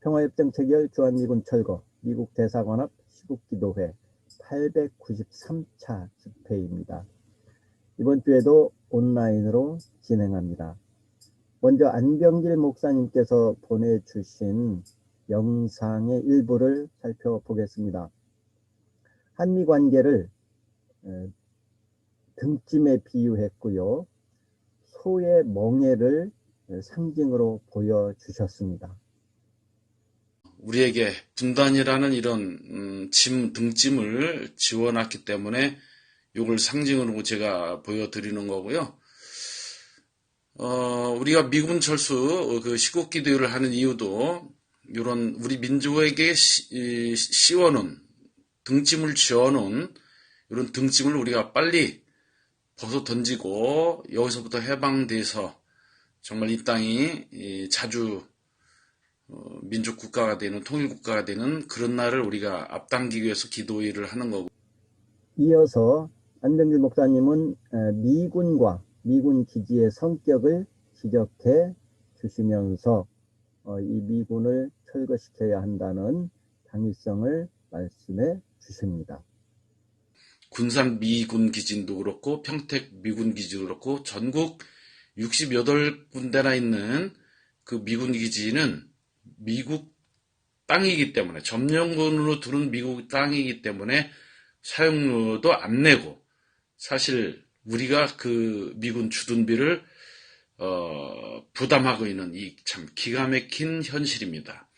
평화협정 체결 주한미군 철거 미국 대사관 앞 시국기도회 893차 집회입니다. 이번 주에도 온라인으로 진행합니다. 먼저 안병길 목사님께서 보내주신 영상의 일부를 살펴보겠습니다. 한미 관계를 에, 등짐에 비유했고요. 소의 멍에를 상징으로 보여주셨습니다. 우리에게 분단이라는 이런 음, 짐 등짐을 지워놨기 때문에 이걸 상징으로 제가 보여드리는 거고요. 어, 우리가 미군 철수 그 시국기도를 하는 이유도 이런 우리 민족에게 시, 이, 씌워놓은 등짐을 지어놓은 이런 등짐을 우리가 빨리 벗어 던지고 여기서부터 해방돼서 정말 이 땅이 이 자주 어, 민족 국가가 되는 통일 국가가 되는 그런 날을 우리가 앞당기기 위해서 기도회를 하는 거고 이어서 안병길 목사님은 에, 미군과 미군 기지의 성격을 지적해 주시면서 어, 이 미군을 철거시켜야 한다는 당위성을 말씀해 주십니다. 군산 미군 기진도 그렇고 평택 미군 기지도 그렇고 전국 68군데나 있는 그 미군 기지는 미국 땅이기 때문에 점령군으로 두는 미국 땅이기 때문에 사용료도 안 내고 사실 우리가 그 미군 주둔비를 어, 부담하고 있는 이 참 기가 막힌 현실입니다.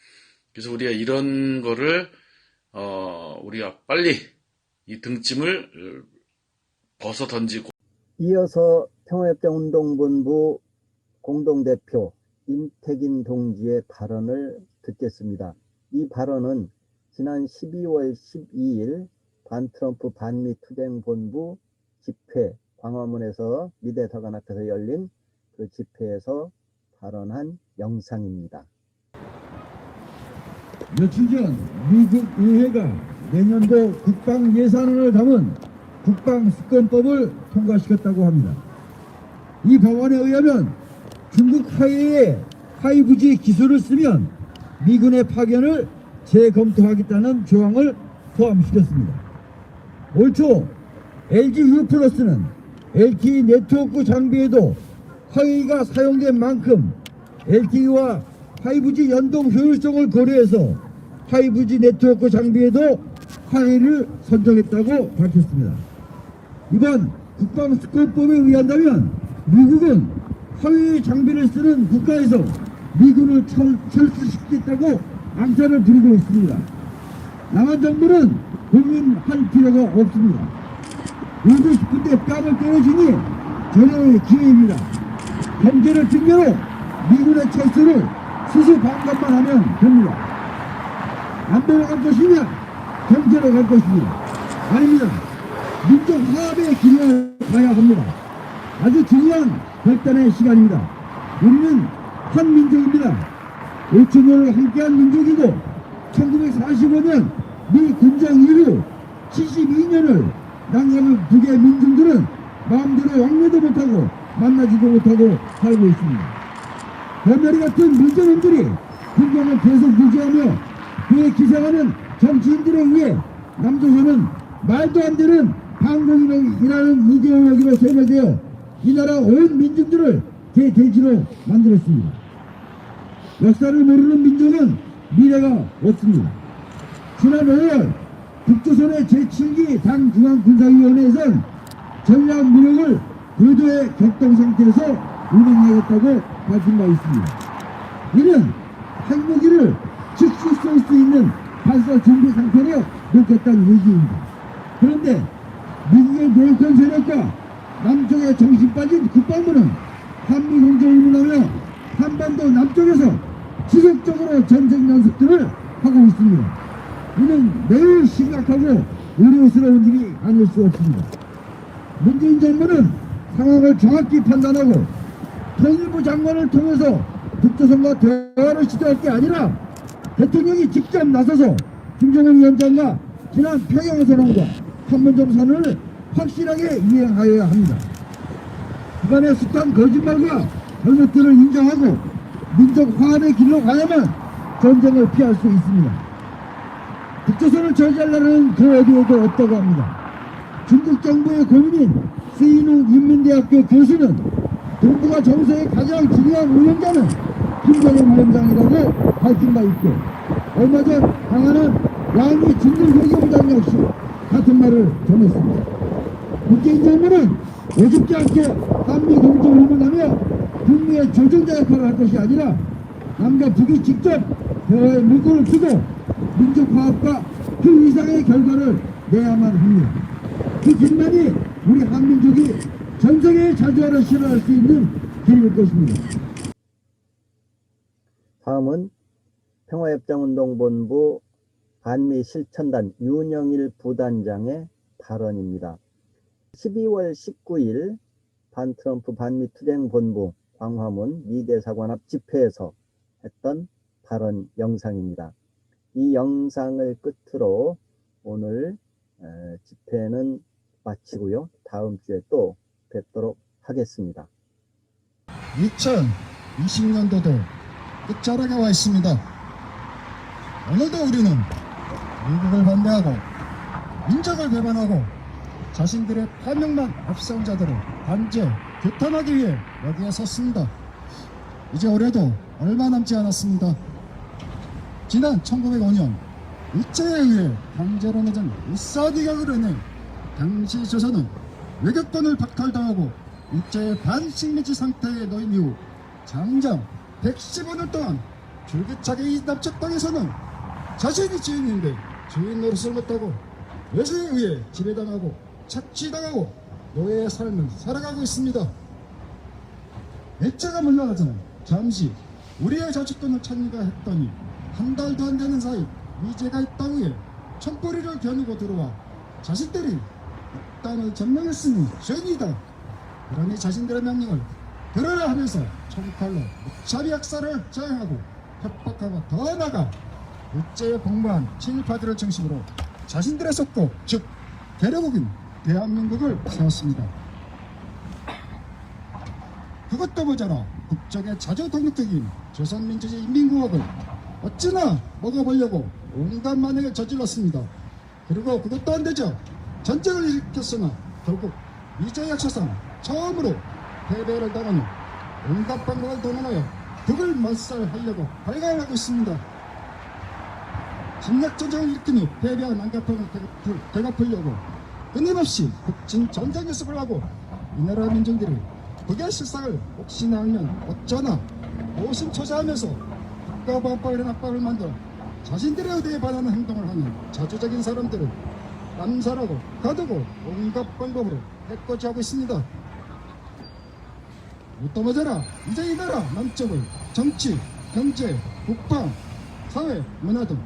그래서 우리가 이런 거를 어, 우리가 빨리 이 등짐을 벗어 던지고 이어서 평화협정운동본부 공동대표 임태긴 동지의 발언을 듣겠습니다. 이 발언은 지난 12월 12일 반트럼프 반미 투쟁본부 집회 광화문에서 미대서관 앞에서 열린 그 집회에서 발언한 영상입니다. 며칠 전 미국 의회가 내년도 국방 예산안을 담은 국방 수권법을 통과시켰다고 합니다. 이 법안에 의하면 중국 하해에 하이브지 기술을 쓰면 미군의 파견을 재검토하겠다는 조항을 포함시켰습니다. 올 초 LG U 플러스는 LTE 네트워크 장비에도 화웨이가 사용된 만큼 LTE와 5G 연동 효율성을 고려해서 5G 네트워크 장비에도 화웨이를 선정했다고 밝혔습니다. 이번 국방수권법에 의한다면 미국은 화웨이 장비를 쓰는 국가에서 미군을 철, 철수시키겠다고 앙탈을 부리고 있습니다. 남한 정부는 고민할 필요가 없습니다. 울고 싶은데 뺨을 때려주니 전혀의 기회입니다. 경제를 핑계로 미군의 철수를 수수방관만 하면 됩니다. 안보로 갈 것이냐 경제로 갈 것이냐 아닙니다. 민족 화합의 길을 가야 합니다. 아주 중요한 결단의 시간입니다. 우리는 한 민족입니다. 5천년을 함께한 민족이고 1945년 미 군정 이후 72년을 남양 북의 민중들은 마음대로 왕래도 못하고 만나지도 못하고 살고 있습니다. 별머리 같은 문제놈들이 국경을 계속 유지하며 그에 기생하는 정치인들에 의해 남조선은 말도 안 되는 반공이라는 이데올로기로 세뇌되어 이 나라 온 민중들을 제 돼지로 만들었습니다. 역사를 모르는 민족은 미래가 없습니다. 지난 5월 북조선의 제7기 당 중앙군사위원회에선 전략 무력을 고도의 격동 상태에서 운영하겠다고 밝힌 바 있습니다. 이는 핵무기를 즉시 쏠 수 있는 발사 준비 상태로 놓겠다는 얘기입니다. 그런데 미국의 노력한 세력과 남쪽의 정신 빠진 국방부는 한미 공조를 운하며 한반도 남쪽에서 지속적으로 전쟁 연습들을 하고 있습니다. 이는 매우 심각하고 우려스러운 일이 아닐 수 없습니다. 문재인 정부는 상황을 정확히 판단하고 통일부 장관을 통해서 북조선과 대화를 시도할 게 아니라 대통령이 직접 나서서 김정은 위원장과 지난 평양선언과 판문점 선언을 확실하게 이행하여야 합니다. 그간의 숱한 거짓말과 잘못들을 인정하고 민족 화합의 길로 가야만 전쟁을 피할 수 있습니다. 북조선을 저지하려는 그 어디에도 없다고 합니다. 중국 정부의 고민인 스이농 인민대학교 교수는 동북아 정세의 가장 중요한 운영자는 김정은 위원장이라고 밝힌 바 있고 얼마 전 강한은 양이 진들 외교부장 역시 같은 말을 전했습니다. 문재인 정부는 어줍지 않게 한미 공조를 일문하며 북미의 조정자 역할을 할 것이 아니라 남과 북이 직접 대화의 물꼬를 트고 민족 화합과 그 이상의 결과를 내야만 합니다. 그 길만이 우리 한민족이 전 세계의 자주화를 실현할 수 있는 길일 것입니다. 다음은 평화협정운동본부 반미 실천단 윤영일 부단장의 발언입니다. 12월 19일 반 트럼프 반미 투쟁 본부 광화문 미대사관 앞 집회에서 했던 발언 영상입니다. 이 영상을 끝으로 오늘 에, 집회는 마치고요. 다음 주에 또 뵙도록 하겠습니다. 2020년도도 끝자락에 와 있습니다. 오늘도 우리는 미국을 반대하고 민족을 배반하고 자신들의 파명만 앞세운 자들을 단죄, 규탄하기 위해 여기에 섰습니다. 이제 올해도 얼마 남지 않았습니다. 지난 1905년 일제에 의해 강제로 맺은 일사기각을 해내 당시 조선은 외교권을 박탈당하고 일제의 반식민지 상태에 놓인 이후 장장 115년 동안 줄기차게 이 남쪽 땅에서는 자신이 주인인데 주인 노릇을 못하고 외세에 의해 지배당하고 착취당하고 노예의 삶을 살아가고 있습니다. 일제가 물러나자는 잠시 우리의 자주권을 찾는가 했더니 한 달도 안 되는 사이 미제가 이 땅에 촛불이를 겨누고 들어와 자신들이 이 땅을 점령했으니 죄이다. 그러니 자신들의 명령을 들으라 하면서 총칼로 무차비 학살을 자행하고 협박하고 더 나아가 일제에 복무한 친일파들을 중심으로 자신들의 속국 즉 대려국인 대한민국을 세웠습니다. 그것도 모자라 국정의 자주 독립적인 조선민주주의 인민공화국을 어찌나 먹어보려고 온갖 만행을 저질렀습니다. 그리고 그것도 안 되죠. 전쟁을 일으켰으나 결국 미제 역사상 처음으로 패배를 당한 후 온갖 방법을 동원하여 북을 말살하려고 발각하고 있습니다. 침략전쟁을 일으킨 후 패배한 되갚- 되갚으려고 끊임없이 북진 전쟁 연습을 하고 이 나라 민중들이 북의 실상을 혹시나 알면 어쩌나 오심초사하면서 국가보안법이라는 압박을 만들어 자신들의 의대에 반하는 행동을 하는 자주적인 사람들을 암살하고 가두고 온갖 방법으로 해코지하고 있습니다. 또 모자라 이제 이 나라 남쪽을 정치, 경제, 국방, 사회, 문화 등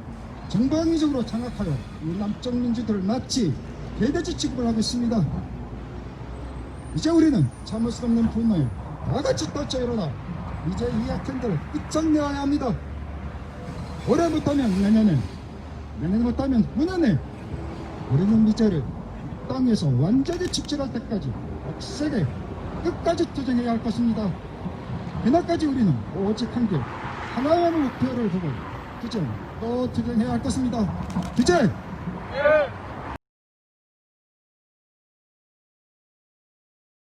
전방위적으로 장악하여 이 남쪽 민주들을 마치 개돼지 취급을 하고 있습니다. 이제 우리는 참을 수 없는 분노에 다같이 떠쳐 일어나 이제 이 악행들을 끝장내야 합니다. 올해 못하면 내년에, 내년에 못하면 후년에 우리는 미제를 이 땅에서 완전히 축출할 때까지 억세게 끝까지 투쟁해야 할 것입니다. 그날까지 우리는 오직 한 길, 하나의 목표를 두고 투쟁, 또 투쟁해야 할 것입니다. 투쟁!